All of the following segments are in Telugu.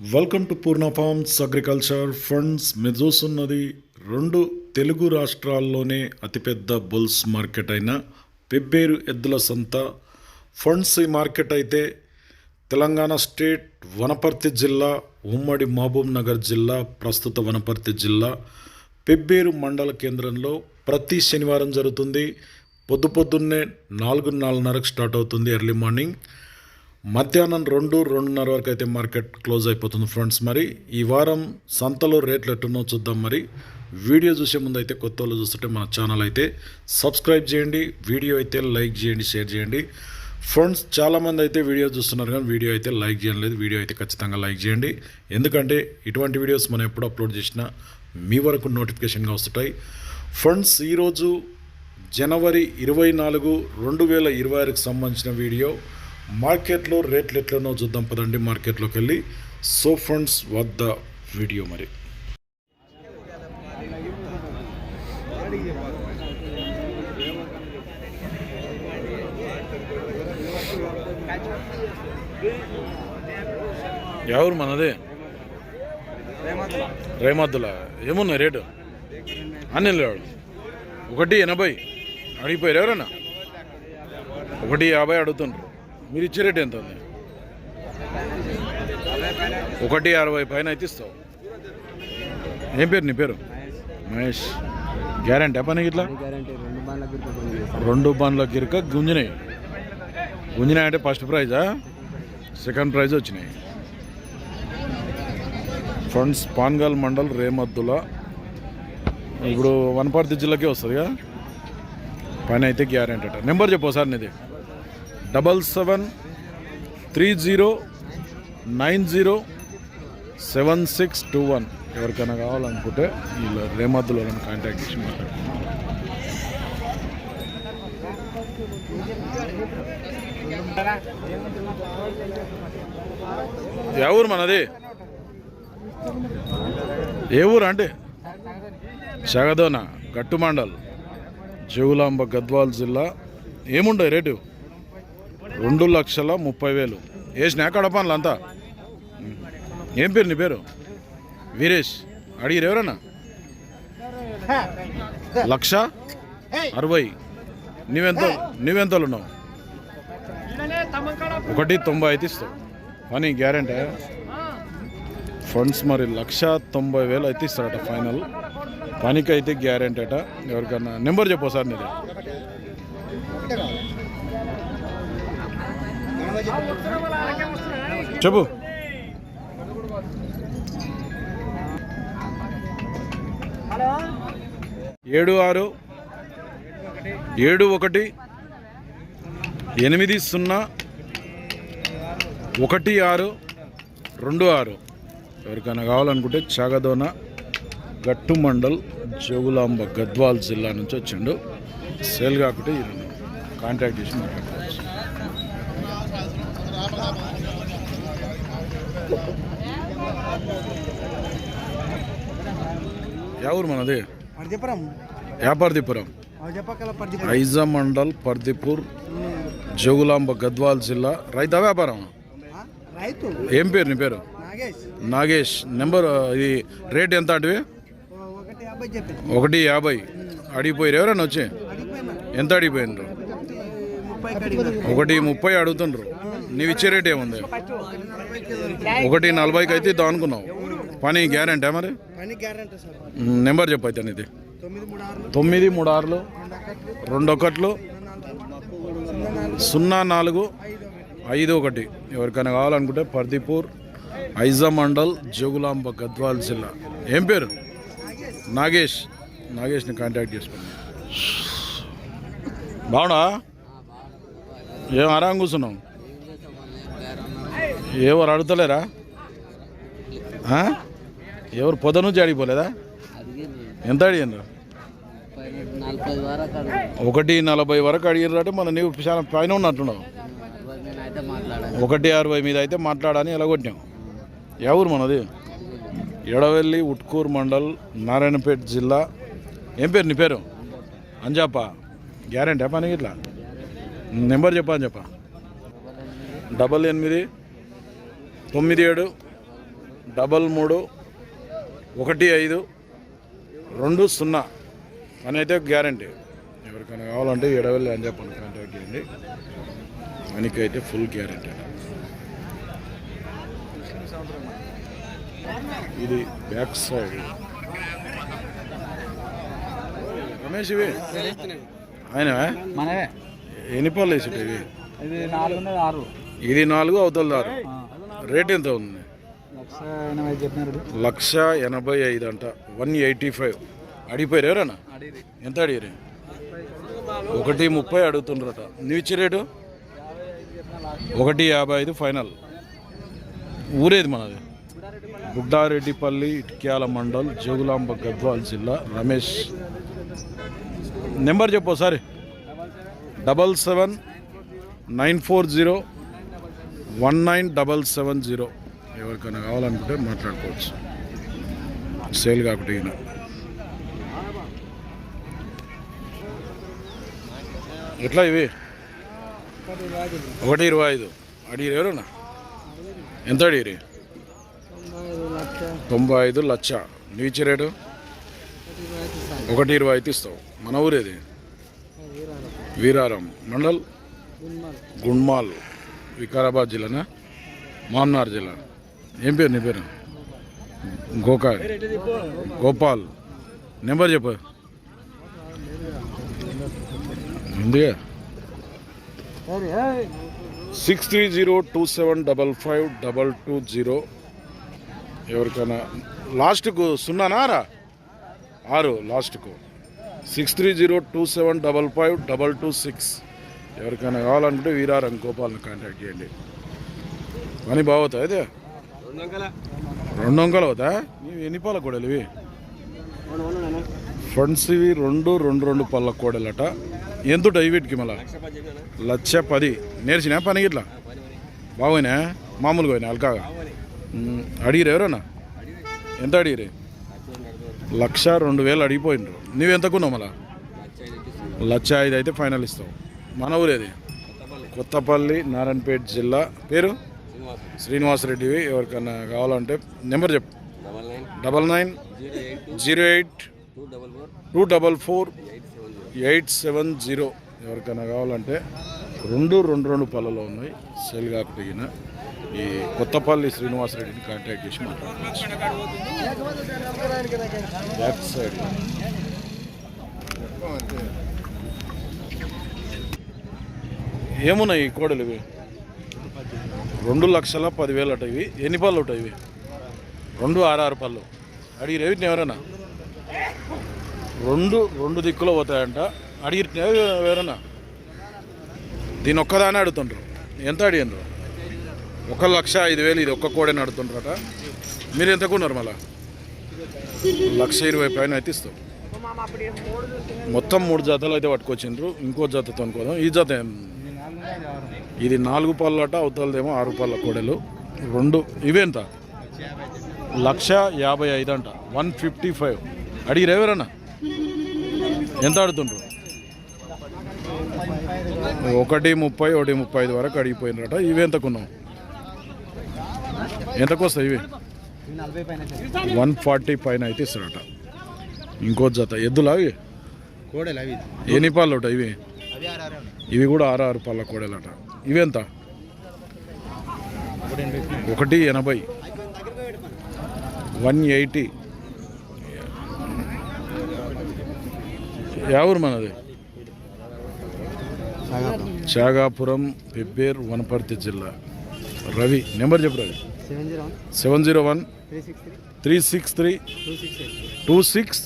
Welcome to Purna farms agriculture funds మీరు చూస్తున్నది రెండు తెలుగు రాష్ట్రాల్లోనే అతిపెద్ద బుల్స్ మార్కెట్ అయిన పెబ్బేరు ఎద్దుల సంత. ఫండ్స్ ఈ మార్కెట్ అయితే తెలంగాణ స్టేట్ వనపర్తి జిల్లా ఉమ్మడి మహబూబ్ నగర్ జిల్లా ప్రస్తుత వనపర్తి జిల్లా పెబ్బేరు మండల కేంద్రంలో ప్రతి శనివారం జరుగుతుంది. పొద్దు పొద్దున్నే నాలుగు నాలుగున్నరకు స్టార్ట్ అవుతుంది ఎర్లీ మార్నింగ్. మధ్యాహ్నం రెండు రెండున్నర వరకు అయితే మార్కెట్ క్లోజ్ అయిపోతుంది ఫ్రెండ్స్ మరి. ఈ వారం సంతలో రేట్లు ఎట్టున్నో చూద్దాం మరి. వీడియో చూసే ముందు అయితే కొత్త వాళ్ళు చూస్తుంటే మన ఛానల్ అయితే సబ్స్క్రైబ్ చేయండి వీడియో అయితే లైక్ చేయండి షేర్ చేయండి. ఫ్రెండ్స్ చాలామంది అయితే వీడియో చూస్తున్నారు కానీ వీడియో అయితే లైక్ చేయలేదు వీడియో అయితే ఖచ్చితంగా లైక్ చేయండి. ఎందుకంటే ఇటువంటి వీడియోస్ మనం ఎప్పుడు అప్లోడ్ చేసినా మీ వరకు నోటిఫికేషన్గా వస్తుంటాయి. ఫ్రెండ్స్ ఈరోజు జనవరి ఇరవై నాలుగు రెండు వేల ఇరవై ఆరుకు సంబంధించిన వీడియో. మార్కెట్లో రేట్లు ఎట్లనో చూద్దాం పదండి. మార్కెట్లోకి వెళ్ళి సో ఫ్రెండ్స్ వద్ద వీడియో మరి. ఎవరు మనది? రేమద్దుల? ఏమున్నాయి రేటు? అన్ని లేవాడు ఒకటి ఎనభై. అడిగిపోయారు ఎవరన్నా? ఒకటి యాభై అడుగుతుండ్రు. మీరు ఇచ్చే రేట్ ఎంత ఉంది? ఒకటి అరవై పైన అయితే ఇస్తావు. ఏం పేరు నీ పేరు? మహేష్. గ్యారంటీ పని ఇట్లా రెండు బండ్ల గిరక గుంజినాయి. గుంజినాయి అంటే ఫస్ట్ ప్రైజా సెకండ్ ప్రైజ్ వచ్చినాయి. ఫ్రెండ్స్ పాన్గల్ మండల్ రేమద్దుల. ఇప్పుడు వనపర్తి జిల్లాకే వస్తుందిగా? పని అయితే గ్యారెంటీ అట. నెంబర్ చెప్పు సార్ నీది. Double seven three zero nine zero seven six two one. ఎవరికైనా కావాలనుకుంటే వీళ్ళు రేమద్దులో కాంటాక్ట్ చేసి మాట్లాడు ఏ ఊరు మనది? ఏ ఊరు అంటే జగదోన గట్టుమండల్ మండల్ గద్వాల్ జిల్లా. ఏముండే రేటు? రెండు లక్షల ముప్పై వేలు. వేసినా కడపనులు అంతా? ఏం పేరు నీ పేరు? వీరేష్. అడిగిరు ఎవరన్నా? లక్ష అరవై. నువ్వెంత నువ్వెంతలు ఉన్నావు? ఒకటి తొంభై అయితే ఇస్తావు. కానీ గ్యారంటీ. ఫండ్స్ మరి లక్ష తొంభై వేలు అయితే ఇస్తాడట ఫైనల్. పనికి అయితే గ్యారంటీ అట. ఎవరికన్నా నెంబర్ చెప్పు సార్ నీది. చెప్పు. ఏడు ఆరు ఏడు ఒకటి ఎనిమిది సున్నా ఒకటి ఆరు రెండు ఆరు. ఎవరికైనా కావాలనుకుంటే చాగదోన గట్టు మండల్ జోగులాంబ గద్వాల్ జిల్లా నుంచి వచ్చిండు. సేల్ కాకుంటే కాంటాక్ట్ చేసి మాట్లాడతాను ఎవరు మనది పర్దిపురం వ్యాపారదీపురం ఐజా మండల్ పర్దిపూర్ జోగులాంబ గద్వాల్ జిల్లా రైతా వ్యాపారం రైతు ఏం పేరు నీ పేరు నాగేష్ నెంబర్ ఇది రేట్ ఎంత అటువి ఒకటి యాభై అడిగిపోయారు ఎవరైనా వచ్చి ఎంత అడిగిపోయినరు ఒకటి ముప్పై అడుగుతుండ్రు నీవు ఇచ్చే రేట్ ఏముంది? ఒకటి నలభైకి అయితే ఇద్దాం అనుకున్నావు. పని గ్యారంటీ మరి? నెంబర్ చెప్పైతే నీది. తొమ్మిది మూడు తొమ్మిది మూడు ఆరులు రెండు ఒకట్లు సున్నా నాలుగు ఐదు ఒకటి. ఎవరికైనా కావాలనుకుంటే పర్దీపూర్ ఐజా మండల్ జోగులాంబ గద్వాల్ జిల్లా. ఏం పేరు? నాగేష్. నాగేష్ని కాంటాక్ట్ చేసుకోండి బాగున్నా ఏం ఆరాం కూర్చున్నావు? ఎవరు అడుగుతలేరా? ఎవరు పొద్దు నుంచి అడిగిపోలేదా ఎంత అడిగినారు ఒకటి నలభై వరకు అడిగిర్రంటే మన నీవు చాలా పైన ఉన్నట్టున్నావు. ఒకటి అరవై మీద అయితే మాట్లాడని ఎలగొట్టాం ఎవరు మనది? ఎడవెల్లి ఉట్కూరు మండల్ నారాయణపేట జిల్లా. ఏం పేరు నీ పేరు? అంజాప గ్యారెంటీ పని ఇట్లా? నెంబర్ చెప్పని చెప్పా డబల్ ఎనిమిది తొమ్మిది ఏడు డబల్ మూడు ఒకటి ఐదు రెండు సున్నా అని అయితే గ్యారంటీ. ఎవరికైనా కావాలంటే ఎడవల్లి అని చెప్పండి కాంటాక్ట్ చేయండి. మనకి అయితే ఫుల్ గ్యారంటీ ఇది బ్యాక్ సైడ్ రమేష్ ఇవి? ఆయన ఎన్ని పళ్ళు వేసేటి ఇవి ఇది నాలుగున్నర ఆరు. ఇది నాలుగు అవతల దారు రేట్ ఎంత ఉంది? లక్ష ఎనభై ఐదు అంట. One eighty five. అడిగిపోయారు ఎవరన్నా? ఎంత అడిగారు ఒకటి ముప్పై అడుగుతుండ్రట. నువ్వు ఇచ్చే రేటు? ఒకటి యాభై ఐదు ఫైనల్. ఊరేది మనది? బుడ్డారెడ్డిపల్లి ఇటిక్యాల మండల్ జోగులాంబ గద్వాల్ జిల్లా రమేష్. నెంబర్ చెప్పు ఒకసారి. Double seven nine four zero one nine double seven zero ఎవరికైనా కావాలనుకుంటే మాట్లాడుకోవచ్చు. సేల్ కాకుండా ఈయన. ఎట్లా ఇవి? ఒకటి ఇరవై ఐదు. అడిగిరు ఎవరన్నా ఎంత అడిగిరి తొంభై ఐదు లక్ష. నువ్వు ఇచ్చే రేటు? ఒకటి ఇరవై ఐదు ఇస్తావు. మన ఊరేది? వీరారం. మండల్? గుండ్మాల్. వికారాబాద్ జిల్లానా? మామ్నార్ జిల్లా. ఏం పేరు నీ పేరు? గోకా గోపాల్. నెంబర్ చెప్పు. ఉందిగా six three zero two seven double five double two zero ఎవరికైనా లాస్ట్కు సున్నానా రా? ఆరు లాస్ట్కు. Six three zero two seven double five double two six ఎవరికైనా కావాలంటే వీరారం గోపాల్ని కాంటాక్ట్ చేయండి. పని బాగుతా అయితే? రెండు వంకలు అవుతా? నీవి ఎన్ని పళ్ళ కూడలు ఇవి ఫ్రెండ్స్ ఇవి రెండు రెండు రెండు పళ్ళ కూడలట. ఎంత వీటికి మళ్ళా? లక్ష పది. నేర్చినా పని ఇట్లా బాగోయినా మామూలుగా పోయినా అల్కాగా? ఉమ్, అడిగిరు ఎవరన్నా? ఎంత అడిగిరే? లక్ష రెండు వేలు అడిగిపోయినరు. నువ్వెంత కొన్నావు మళ్ళా? లక్ష ఐదు అయితే ఫైనల్ ఇస్తావు. మన ఊరేది? కొత్తపల్లి నారాయణపేట జిల్లా. పేరు? శ్రీనివాసరెడ్డివి. ఎవరికన్నా కావాలంటే నెంబర్ చెప్పు. Double nine. Zero eight two. Double four. Eight seven zero. ఎవరికైనా కావాలంటే రెండు రెండు రెండు పళ్ళలో ఉన్నాయి. సెల్ కాకపోయినా ఈ కొత్తపల్లి శ్రీనివాసరెడ్డిని కాంటాక్ట్ చేసి మాట్లాడుకోవచ్చు బ్యాక్ సైడ్ ఏమున్నాయి ఈ కోడలు ఇవి? రెండు లక్షల పదివేలు అట ఇవి. ఎన్ని పళ్ళు ఉంటాయి ఇవి? రెండు ఆరు పళ్ళు. అడిగి రేవిటిని ఎవరైనా? రెండు రెండు దిక్కులో పోతాయంట. అడిగిన ఎవరైనా? దీని ఒక్కదానే అడుగుతుండ్రు. ఎంత అడిగినారు ఒక లక్ష ఐదు వేలు ఇది ఒక్క కోడని అడుగుతుండ్రట. మీరు ఎంత కొన్నారు మళ్ళా? లక్ష ఇరవై పైన అయితే ఇస్తాం. మొత్తం మూడు జాతలు అయితే పట్టుకొచ్చిండ్రు. ఇంకో జాతతో అనుకోదాం. ఈ జాత ఏం- ఇది నాలుగు పళ్ళట అవతలదేమో ఆరు పళ్ళ కోడలు. రెండు ఇవేంత లక్ష యాభై ఐదు అంట. One fifty five. అడిగిరు ఎవరన్నా? ఎంత ఆడుతుండ్రు ఒకటి ముప్పై ఒకటి ముప్పై ఐదు వరకు అడిగిపోయినరట. ఇవి ఎంత కొన్నాం ఎంతకు వస్తాయి ఇవి? వన్ ఫార్టీ పైన అయితే ఇస్తారట. ఇంకో జత. ఎద్దులా అవి? ఎన్ని పాలు ఇవి? ఇవి కూడా ఆరు పళ్ళ కోడలట. ఇవెంత ఒకటి ఎనభై. One eighty. ఎవరు మనది? చాగాపురం పెబ్బేర్ వనపర్తి జిల్లా. రవి నెంబర్ చెప్పు Ravi. Seven zero one. Three six three. Two six eight two six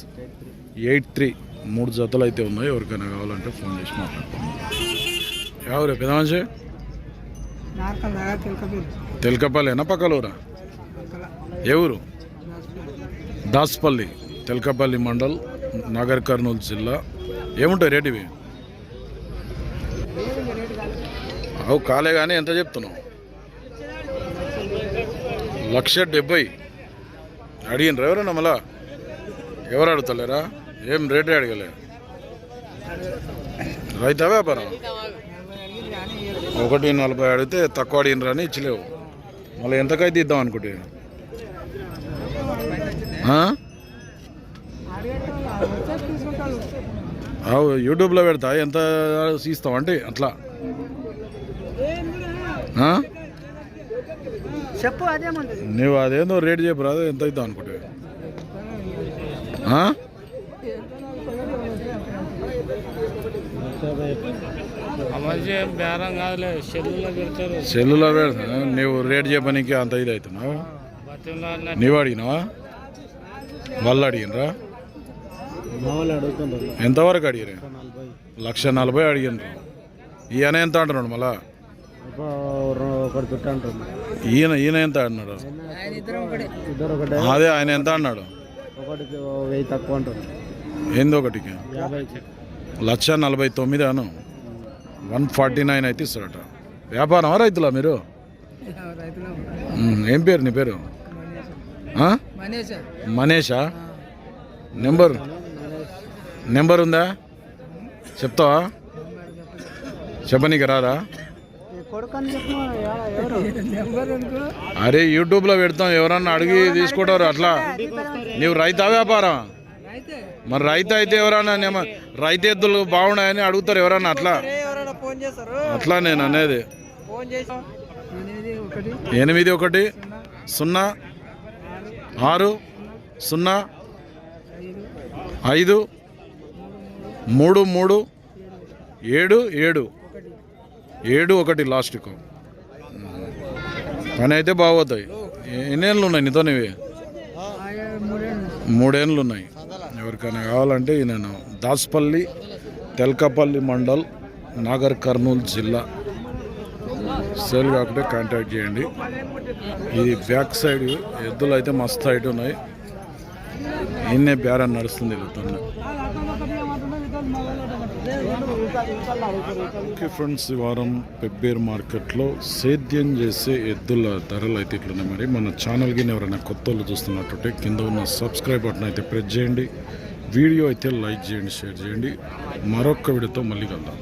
eight three. మూడు జతలు అయితే ఉన్నాయి. ఎవరికైనా కావాలంటే ఫోన్ చేసి మాట్లాడుకోండి ఎవరు పెద్ద మనిషి నార్కల్ దాకా తిలకపూర్ తెలకపల్లినా పక్కలూరా ఏ ఊరు దాస్పల్లి తెలకపల్లి మండల్ నగర్ కర్నూలు జిల్లా ఏముంటాయి రేటు ఇవి అవు కాలే కానీ ఎంత చెప్తున్నావు? లక్ష డెబ్బై అడిగినరా ఎవరన్నా మళ్ళా ఎవరు అడుగుతలేరా? ఏం రేటే అడగలే? రైతా వ్యాపారం? ఒకటి నలభై అడిగితే తక్కువ అడిగినరా అని ఇచ్చలేవు. మళ్ళీ ఎంతకైతే ఇద్దాం అనుకుంటే? యూట్యూబ్లో పెడతా ఎంత ఇస్తావు అంటే అట్లా? చెప్పు నువ్వు అదేందో రేట్ చెప్పరా అదే ఎంత అవుతావు అనుకుంటే? ఆ? మధ్య బేరం కాదులే సెల్లులో పెడతారు. సెల్లులో పెడతా నువ్వు రేట్ చెప్పనీకి అంత ఇది అవుతున్నావు? నీవు అడిగినావా? వాళ్ళు అడిగినరా? ఎంతవరకు అడిగిరా లక్ష నలభై అడిగినరు. ఈయన ఎంత అంటున్నాడు మళ్ళా? ఈయన ఈయన ఎంత అన్నాడు అదే ఆయన ఎంత అన్నాడు వెయ్యి తక్కువ అంటారు ఏంది ఒకటికి? లక్ష నలభై తొమ్మిది అను. వన్ ఫార్టీ నైన్ అయితే ఇస్తాడట వ్యాపారం రైతులా మీరు? ఏం పేరు నీ పేరు? మనీషా? నెంబర్? నెంబర్ ఉందా? చెప్తావా? చెప్పనీకి రాదా అరే యూట్యూబ్లో పెడతాం. ఎవరన్నా అడిగి తీసుకుంటారు అట్లా. నీవు రైతా వ్యాపారం? మరి రైతు అయితే ఎవరన్నా రైతు ఎద్దులు బాగున్నాయని అడుగుతారు ఎవరన్నా అట్లా? ఫోన్ అట్లా నేను అనేది. ఫోన్ చేసి ఎనిమిది ఒకటి సున్నా ఆరు సున్నా ఐదు మూడు మూడు ఏడు ఏడు. ఏడు ఒకటి లాస్ట్కు. పని అయితే బాగోతాయి ఎన్నేళ్ళు ఉన్నాయి నీతో నీవి మూడేళ్ళు ఉన్నాయి. ఎవరికైనా కావాలంటే నేను దాస్పల్లి తెల్కపల్లి మండల్ నాగర్ కర్నూలు జిల్లా. సేల్ కాకుండా కాంటాక్ట్ చేయండి. ఇది బ్యాక్ సైడ్ ఎద్దులు అయితే మస్తు హైట్ ఉన్నాయి. ఇన్నే బేరం నడుస్తుంది వెళ్తున్నా ఓకే ఫ్రెండ్స్ ఈ వారం పెబ్బేర్ మార్కెట్లో సేద్యం చేసే ఎద్దుల ధరలు అయితే ఇట్లున్నాయి. మరి మన ఛానల్కి ఎవరైనా కొత్త వాళ్ళు చూస్తున్నట్టుంటే కింద ఉన్న సబ్స్క్రైబ్ బటన్ అయితే ప్రెస్ చేయండి. వీడియో అయితే లైక్ చేయండి షేర్ చేయండి. మరొక వీడియోతో మళ్ళీ కలుద్దాం.